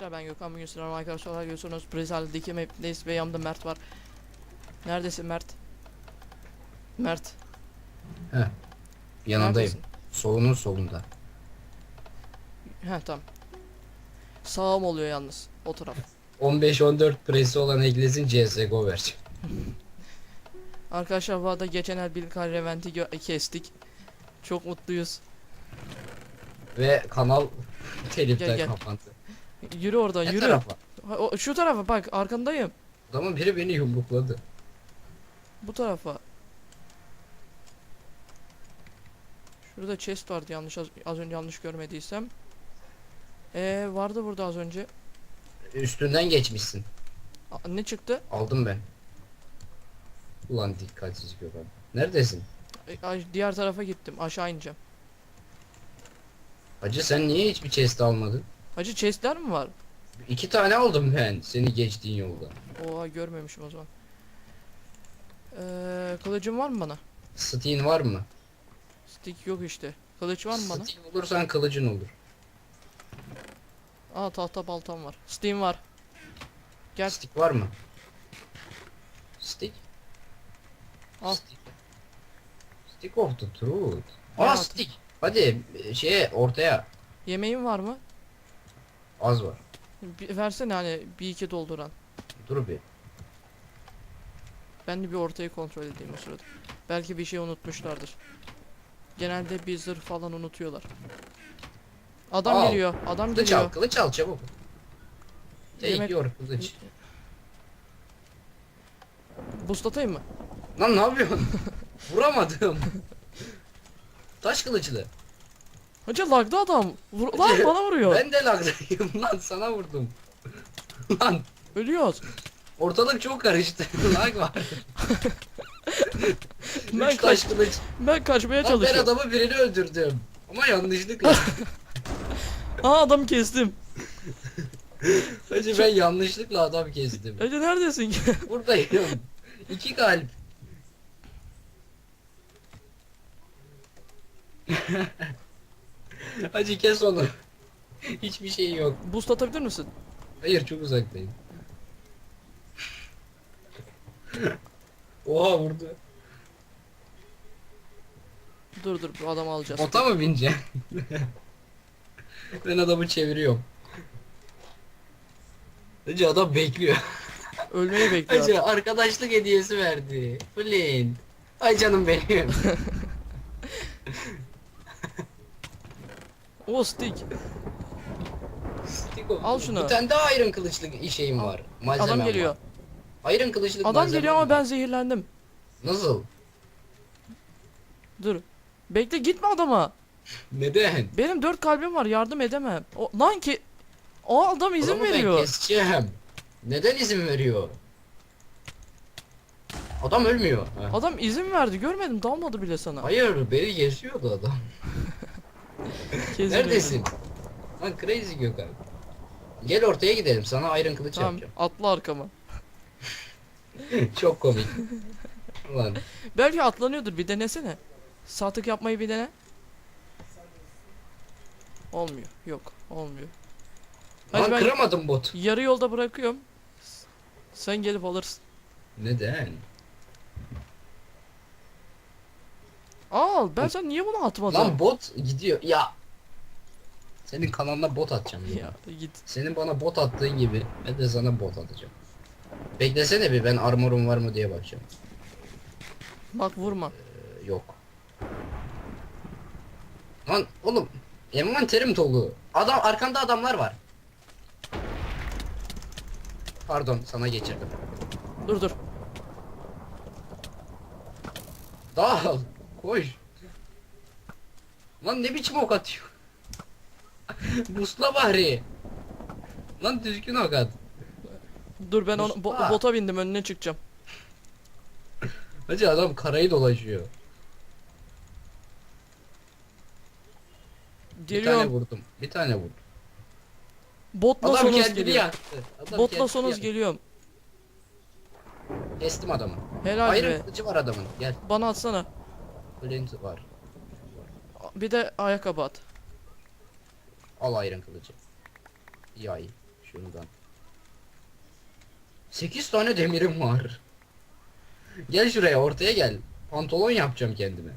Arkadaşlar ben Gökhan bugün sizlerle arkadaşlar görüyorsunuz Brezilya'daki map'teyiz ve yanımda Mert var Neredesin Mert? Mert Yanındayım. neredesin? Solunun solunda. Heh tamam Sağım oluyor yalnız o taraf 15-14 presi olan Egles'in CSGO vereceğim. Arkadaşlar bu arada geçen el Bilkar Revent'i kestik Çok mutluyuz Ve kanal teliften Gel, gel. kapandı. Yürü oradan Ne yürü tarafa? Ha, o- Şu tarafa bak arkandayım Adamın biri beni yumrukladı. Bu tarafa Şurada chest vardı yanlış az, az önce yanlış görmediysem Ee vardı burada az önce Üstünden geçmişsin. Aa, Ne çıktı? Aldım ben. Ulan dikkatsiz Gökhan. Neredesin? E, ay- Diğer tarafa gittim. Aşağı ineceğim. Hacı sen niye hiçbir chest almadın? Hacı chestler mi var? İki tane aldım ben seni geçtiğin yolda. Oha görmemişim o zaman. Ee, kılıcın var mı bana? Steam var mı? Stick yok işte. Kılıç var mı bana? Steam olursan kılıcın olur. Aa tahta baltam var. Steam var. Gel. Stick var mı? Stick? Al. Stick. Stick of the truth. Aa stick. Hadi e, şeye ortaya. Yemeğin var mı? Az var. Bir, versene hani bir iki dolduran. Dur bir. Ben de bir ortayı kontrol edeyim o sırada. Belki bir şey unutmuşlardır. Genelde bir zırh falan unutuyorlar. Adam Al. geliyor. Adam Kılıç geliyor. al, kılıç al çabuk. Your kılıç. Boost atayım mı? Lan ne yapıyorsun? Vuramadım. Taş kılıçlı. Hacı lagda adam. Vur lan bana vuruyor. Ben de lagdayım lan sana vurdum. lan Ölüyoruz. ortalık çok karıştı. Lag var. Ben Üç taş kılıç. Ben kaçmaya Lan ben çalışıyorum. adamı birini öldürdüm. Ama yanlışlıkla. Aa adam kestim. Hacı ben yanlışlıkla adam kestim. Hacı neredesin? Buradayım. İki kalp. Hacı kes onu. Hiçbir şey yok. Boost atabilir misin? Hayır çok uzaktayım. Oha vurdu. Dur dur bu adamı alacağız. Bota mı bineceksin? ben adamı çeviriyorum. Hacı adam bekliyor. Ölmeyi bekliyor. Hacı arkadaşlık hediyesi verdi. Flint. Ay canım benim. O stick. Stick o. Al şunu. Bir tane daha iron kılıçlı şeyim var. Malzemem Adam geliyor. Var. Iron kılıçlı Adam geliyor ama var. ben zehirlendim. Nasıl? Dur. Bekle gitme adama. Neden? Benim dört kalbim var yardım edemem. O, lan ki o adam izin Adamı ben veriyor. keseceğim. Neden izin veriyor? Adam ölmüyor. Ha. Adam izin verdi görmedim dalmadı bile sana. Hayır beni kesiyordu adam. Neredesin? Lan crazy Gökhan. Gel ortaya gidelim sana iron kılıç Tamam yapacağım. atla arkama. Çok komik. Ulan Belki atlanıyordur bir denesene. Sağ tık yapmayı bir dene. Olmuyor. Yok olmuyor. Hadi lan ben kıramadım bot. yarı yolda bırakıyorum. Sen gelip alırsın. Neden? Al ben sen niye bunu atmadın? Lan bot gidiyor. Ya. Senin kanalına bot atacağım. Ya. ya git. Senin bana bot attığın gibi ben de sana bot atacağım. Beklesene bir ben armorum var mı diye bakacağım. Bak vurma. Ee, yok. Lan oğlum envanterim dolu. Adam arkanda adamlar var. Pardon sana geçirdim. Dur dur. Dağıl. Koş. Lan ne biçim ok atıyor? Busla bari. Lan düzgün ok at. Dur ben onu bo- bota bindim önüne çıkacağım. Hacı adam karayı dolaşıyor. Bir tane Geliyorum. vurdum. Bir tane vurdum. Botla Adam sonuz kendini geliyor. yaktı. Adam Botla kendini sonuz yaktı. geliyorum. Kestim adamı. Helal be. kılıcı var adamın. Gel. Bana atsana. Flint var. Bir de ayakkabı at. Al iron kılıcı. Yay. Şundan. 8 tane demirim var. Gel şuraya ortaya gel. Pantolon yapacağım kendime.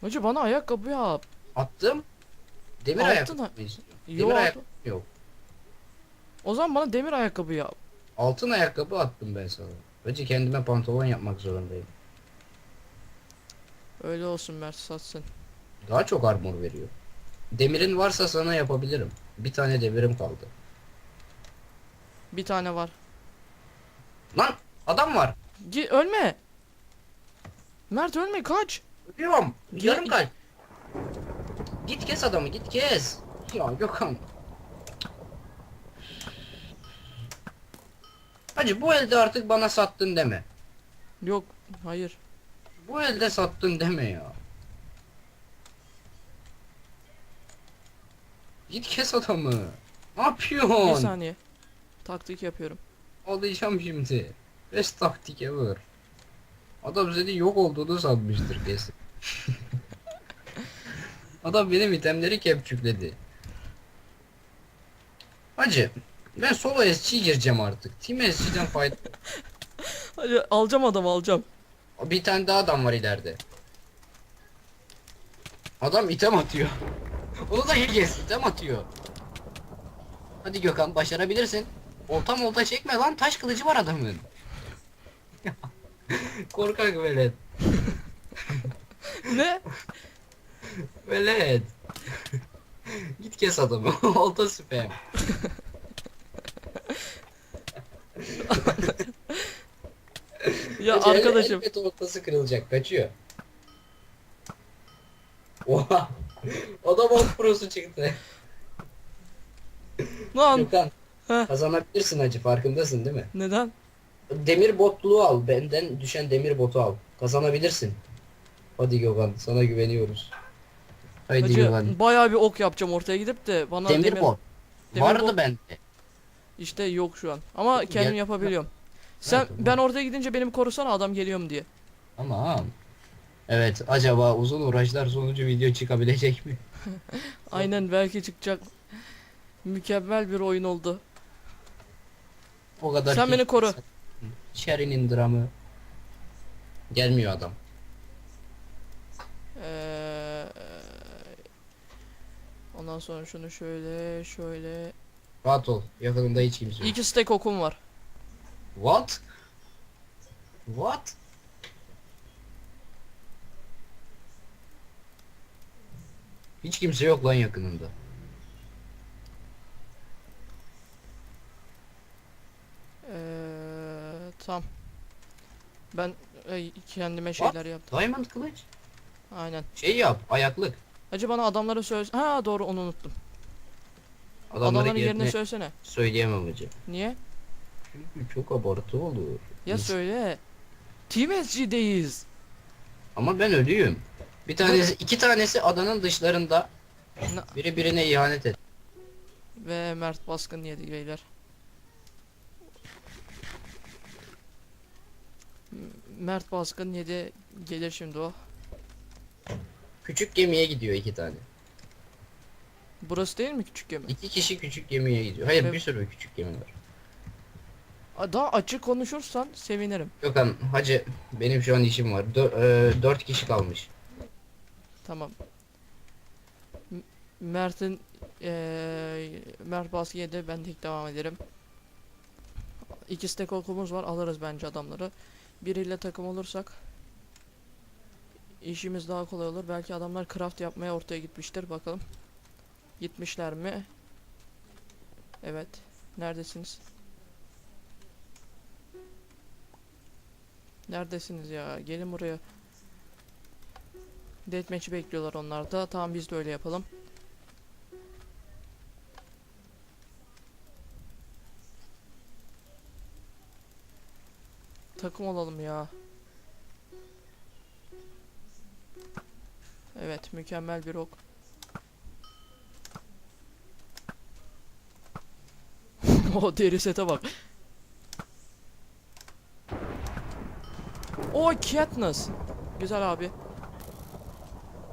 Hacı bana ayakkabı yap. Attım. Demir Attın ayakkabı Demir at- ayakkabı yok. O zaman bana demir ayakkabı yap. Altın ayakkabı attım ben sana. Önce kendime pantolon yapmak zorundayım. Öyle olsun Mert satsın. Daha çok armor veriyor. Demirin varsa sana yapabilirim. Bir tane demirim kaldı. Bir tane var. Lan adam var. Gi ölme. Mert ölme kaç. Ölüyorum. Yarım kalp. Git kes adamı git kes. Ya Gökhan. Hacı bu elde artık bana sattın deme. Yok hayır. Bu elde sattın deme ya. Git kes adamı. Ne Bir yapıyorsun? saniye. Taktik yapıyorum. Alacağım şimdi. Best taktik ever. Adam senin yok olduğunu sanmıştır kesin. Adam benim itemleri kepçükledi. Hacı ben solo SC gireceğim artık. Team SC'den fayda... Hadi alacağım adamı alacağım. Bir tane daha adam var ileride. Adam item atıyor. Onu da kes item atıyor. Hadi Gökhan başarabilirsin. Olta molta çekme lan taş kılıcı var adamın. Korkak velet. ne? Velet. Git kes adamı. Olta spam. Ya el- arkadaşım. Elbet ortası kırılacak kaçıyor. Oha. Adam alt prosu çıktı. Lan. Gökhan Heh. kazanabilirsin hacı farkındasın değil mi? Neden? Demir botluğu al. Benden düşen demir botu al. Kazanabilirsin. Hadi Gökhan sana güveniyoruz. Haydi Hacı Gökhan. bayağı bir ok yapacağım ortaya gidip de bana Demir, demir, bot. demir Vardı bot- bende. işte yok şu an. Ama Gel- kendim yapabiliyorum. Sen tamam. ben oraya gidince benim korusana adam geliyorum diye. Tamam. Evet acaba uzun uğraşlar sonucu video çıkabilecek mi? Aynen belki çıkacak. Mükemmel bir oyun oldu. O kadar Sen beni koru. Sherry'nin dramı. Gelmiyor adam. Ee, ondan sonra şunu şöyle şöyle. Rahat ol. Yakınında hiç kimse yok. İki stack okum var. What? What? Hiç kimse yok lan yakınında. Ee, tam. Ben e, kendime şeyler yaptım. Diamond kılıç. Aynen. Şey yap, ayaklık. Hacı bana adamları söyle. Ha doğru onu unuttum. Adamların, yerini yerini söylesene. söyleyemem hacı. Niye? Çünkü çok abartı olur. Ya İns- söyle. Team SG'deyiz. Ama ben ölüyüm. Bir tanesi, iki tanesi adanın dışlarında. Na- Biri birine ihanet et. Ve Mert baskın yedi beyler. M- Mert baskın yedi gelir şimdi o. Küçük gemiye gidiyor iki tane. Burası değil mi küçük gemi? İki kişi küçük gemiye gidiyor. Hayır Evet. bir sürü küçük gemi var. Daha açık konuşursan sevinirim. Gökhan hacı benim şu an işim var. Dö- e, dört kişi kalmış. Tamam. M- Mert'in eee Mert baskı yedi ben tek devam ederim. İki stack okumuz var alırız bence adamları. Biriyle takım olursak işimiz daha kolay olur. Belki adamlar craft yapmaya ortaya gitmiştir bakalım. Gitmişler mi? Evet. Neredesiniz? Neredesiniz ya? Gelin buraya. Deathmatch'i bekliyorlar onlar da. Tamam biz de öyle yapalım. Takım olalım ya. Evet, mükemmel bir ok. o deri sete bak. O Katniss. Güzel abi.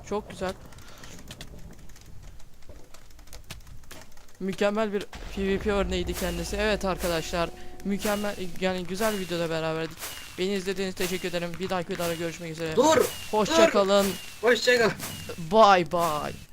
Çok güzel. Mükemmel bir PvP örneğiydi kendisi. Evet arkadaşlar. Mükemmel yani güzel bir videoda beraberdik. Beni izlediğiniz için teşekkür ederim. Bir dahaki videoda görüşmek üzere. Dur. Hoşça kalın. Hoşçakal. Bye bye.